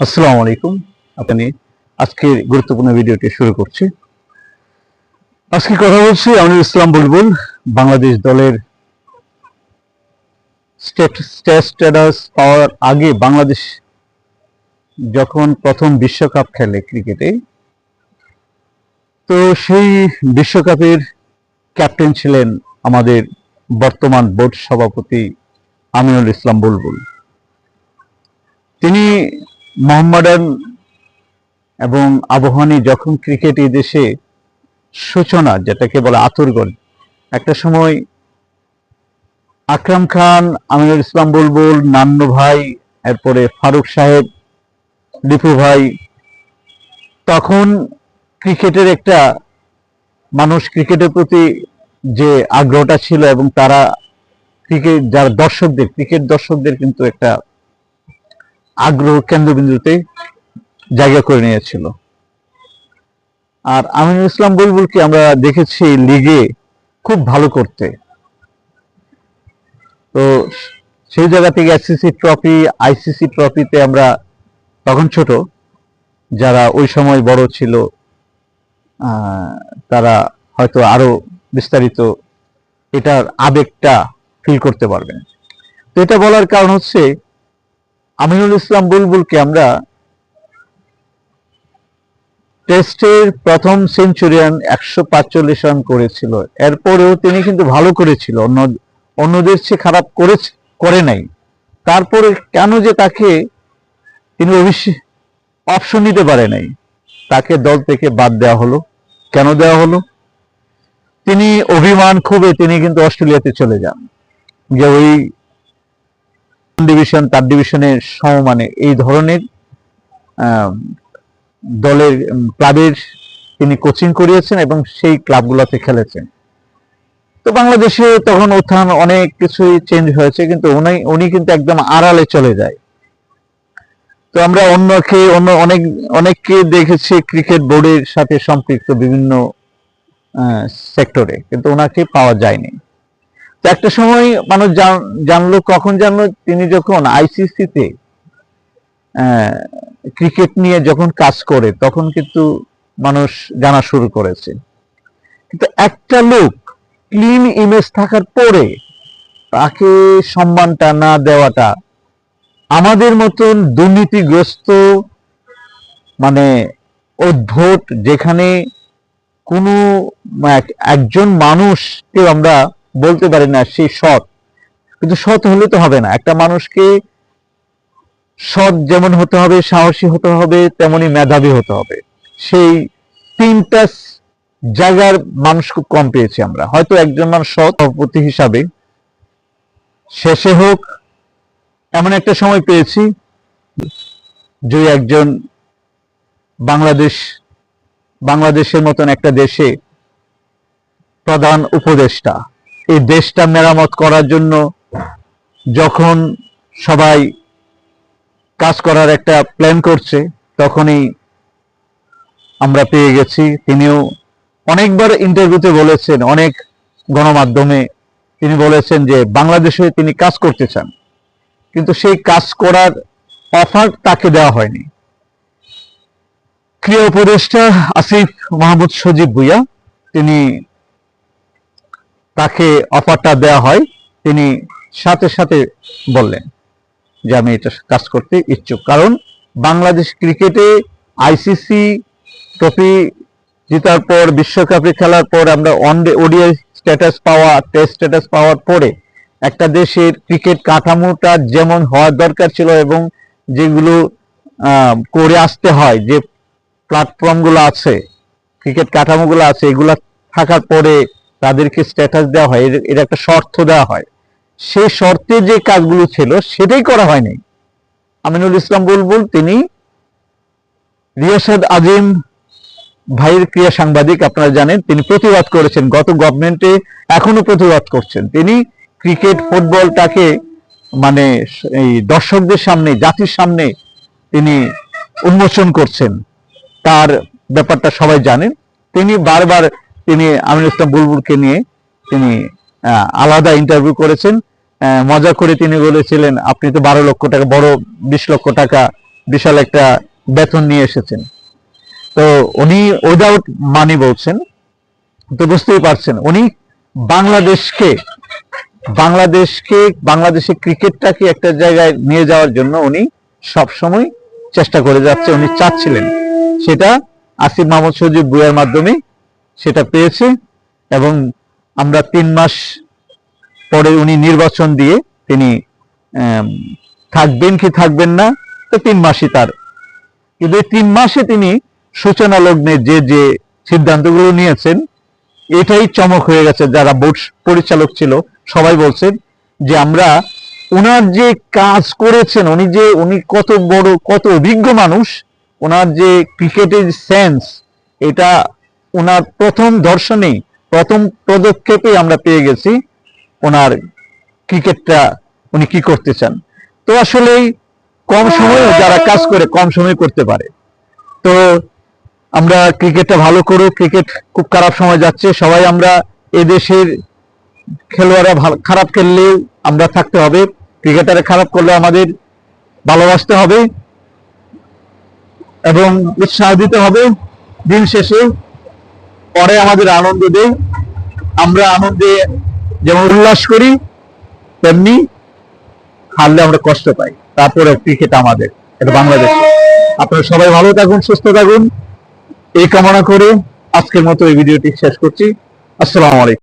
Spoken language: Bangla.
আসসালামু আলাইকুম। আপনি আজকের গুরুত্বপূর্ণ ভিডিওটি শুরু করছি। আজকে কথা বলছি আমিনুল ইসলাম বুলবুল, বাংলাদেশ দলের স্ট্যাটাস পাওয়ার আগে বাংলাদেশ যখন প্রথম বিশ্বকাপ খেলে ক্রিকেটে, তো সেই বিশ্বকাপের ক্যাপ্টেন ছিলেন আমাদের বর্তমান বোর্ড সভাপতি আমিনুল ইসলাম বুলবুল। তিনি মোহাম্মডান এবং আবহানী যখন ক্রিকেট এই দেশে সূচনা, যেটাকে বলে আতরগণ একটা সময় আকরাম খান, আমিনুল ইসলাম বুলবুল, নান্নু ভাই, এরপরে ফারুক সাহেব দীপু ভাই, তখন ক্রিকেটের একটা মানুষ, ক্রিকেটের প্রতি যে আগ্রহটা ছিল এবং তারা ক্রিকেট, যারা দর্শকদের, ক্রিকেট দর্শকদের কিন্তু একটা আগ্রহ কেন্দ্রবিন্দুতে জায়গা করে নিয়েছিল। আর আমিনুল ইসলাম বুলবুলকে আমরা দেখেছি লিগে খুব ভালো করতে। তো সেই জায়গা থেকে এসসিসি ট্রফি, আইসিসি ট্রফিতে আমরা তখন ছোট, যারা ওই সময় বড় ছিল তারা হয়তো আরও বিস্তারিত এটার আবেগটা ফিল করতে পারবেন। তো এটা বলার কারণ হচ্ছে আমিনুল ইসলাম বুলবুলকে আমরা টেস্টের প্রথম সেঞ্চুরিয়ান একশো পাঁচচল্লিশ রান করেছিল। এরপরেও তিনি কিন্তু ভালো করেছিল। অন্য, অন্যদের চেয়ে খারাপ করেছে, করে নাই। তারপরে কেন যে তাকে তিনি অবশ্যই অপশন নিতে পারে নাই, তাকে দল থেকে বাদ দেওয়া হলো। কেন দেওয়া হলো? তিনি অভিমান খুবই তিনি কিন্তু অস্ট্রেলিয়াতে চলে যান। যে ওই ডিভিশন তার ডিভিশনের সমমানে এই ধরনের দলের ক্লাবের তিনি কোচিং করিয়েছেন এবং সেই ক্লাবগুলোতে খেলেছেন। তো বাংলাদেশে তখন উত্থান অনেক কিছুই চেঞ্জ হয়েছে, কিন্তু উনি উনি কিন্তু একদম আড়ালে চলে যায়। তো আমরা অন্যকে, অন্য অনেক, অনেককে দেখেছি ক্রিকেট বোর্ডের সাথে সম্পৃক্ত বিভিন্ন সেক্টরে কিন্তু ওনাকে পাওয়া যায়নি। একটা সময় মানুষ জান- জানলো, কখন জানলো? তিনি যখন আইসিসিতে ক্রিকেট নিয়ে যখন কাজ করে, তখন কিন্তু মানুষ জানা শুরু করেছে। কিন্তু একটা লোক ক্লিন ইমেজ থাকার পরে তাকে সম্মানটা না দেওয়াটা আমাদের মতন দুর্নীতিগ্রস্ত মানে অদ্ভুত, যেখানে কোনো এক- একজন মানুষকে আমরা বলতে পারি না সে সৎ। কিন্তু সৎ হলে তো হবে না। একটা মানুষকে সৎ যেমন হতে হবে, সাহসী হতে হবে, তেমনি মেধাবী হতে হবে। সেই তিনটা জায়গার মানুষ খুব কম পেয়েছি আমরা। হয়তো একজন মানুষ সৎ, সভাপতি হিসাবে শেষে হোক, এমন একটা সময় পেয়েছি যে একজন বাংলাদেশ, বাংলাদেশের মতন একটা দেশে প্রধান উপদেষ্টা এই দেশটা মেরামত করার জন্য যখন সবাই কাজ করার একটা প্ল্যান করছে, তখনই আমরা পেয়ে গেছি। তিনিও অনেকবার ইন্টারভিউতে বলেছেন, অনেক গণমাধ্যমে তিনি বলেছেন যে বাংলাদেশে তিনি কাজ করতে চান। কিন্তু সেই কাজ করার অফার তাকে দেওয়া হয়নি। ক্রিয়া উপদেষ্টা আসিফ মাহমুদ সজীব ভুইয়া, তিনি তাকে অফারটা দেওয়া হয়, তিনি সাথে সাথে বললেন যে আমি এটা কাজ করতে ইচ্ছুক। কারণ বাংলাদেশ ক্রিকেটে আইসিসি ট্রফি জেতার পর, বিশ্বকাপে খেলার পর, আমরা ওয়ানডে ওডিআই স্ট্যাটাস পাওয়া টেস্ট স্ট্যাটাস পাওয়ার পরে একটা দেশের ক্রিকেট কাঠামোটা যেমন হওয়ার দরকার ছিল এবং যেগুলো করে আসতে হয়, যে প্ল্যাটফর্মগুলো আছে, ক্রিকেট কাঠামোগুলো আছে, এগুলো থাকার পরে তাদেরকে স্ট্যাটাস দেওয়া হয় এর- একটা শর্ত দেওয়া হয়। সেই শর্তে যে কাজগুলো ছিল, সেটাই করা হয়নি। আমিনুল ইসলাম বুলবুল, তিনি রিয়াসাদ আজিম ভাইয়ের ক্রিয়া সাংবাদিক, আপনারা জানেন, তিনি প্রতিবাদ করেছেন, গত গভর্নমেন্টে এখনও প্রতিবাদ করছেন। তিনি ক্রিকেট ফুটবলটাকে মানে এই দর্শকদের সামনে, জাতির সামনে তিনি উন্মোচন করছেন। তার ব্যাপারটা সবাই জানেন। তিনি বারবার তিনি আমিনুল ইসলাম বুলবুলকে নিয়ে তিনি আলাদা ইন্টারভিউ করেছেন। মজা করে তিনি বলেছিলেন, আপনি তো বারো লক্ষ টাকা, বড় বিশ লক্ষ টাকা, বিশাল একটা বেতন নিয়ে এসেছেন। তো উনি উইদাউট মানি বলছেন, তো বুঝতেই পারছেন, উনি বাংলাদেশকে বাংলাদেশকে বাংলাদেশের ক্রিকেটটাকে একটা জায়গায় নিয়ে যাওয়ার জন্য উনি সবসময় চেষ্টা করে যাচ্ছে, উনি চাচ্ছিলেন। সেটা আসিফ মাহমুদ সজিব বুয়ার মাধ্যমে সেটা পেয়েছে এবং আমরা তিন মাস পরে উনি নির্বাচন দিয়ে তিনি থাকবেন কি থাকবেন না, তো তিন মাসই তার। কিন্তু এই তিন মাসে তিনি সূচনা লগ্নে যে যে সিদ্ধান্তগুলো নিয়েছেন, এটাই চমক হয়ে গেছে। যারা বোর্ড পরিচালক ছিল, সবাই বলছেন যে আমরা ওনার যে কাজ করেছেন, উনি যে, উনি কত বড়, কত অভিজ্ঞ মানুষ ওনার যে ক্রিকেটের সেন্স, এটা ওনার প্রথম দর্শনেই প্রথম পদক্ষেপে আমরা পেয়ে গেছি ওনার ক্রিকেটটা উনি কি করতে চান তো আসলেই কম সময়ে যারা কাজ করে কম সময়ে করতে পারে। তো আমরা ক্রিকেটটা ভালো করো ক্রিকেট খুব খারাপ সময় যাচ্ছে। সবাই আমরা এদেশের খেলোয়াড়রা ভালো খারাপ খেললে আমরা থাকতে হবে। ক্রিকেটারে খারাপ করলে আমাদের ভালোবাসতে হবে এবং উৎসাহ দিতে হবে দিন শেষে। পরে আমাদের আনন্দ দেয় আমরা আনন্দে যেমন উল্লাস করি, তেমনি হারলে আমরা কষ্ট পাই। তারপরে ক্রিকেট আমাদের, এটা বাংলাদেশ। আপনারা সবাই ভালো থাকুন, সুস্থ থাকুন। এই কামনা করে আজকের মতো এই ভিডিওটি শেষ করছি। আসসালামু আলাইকুম।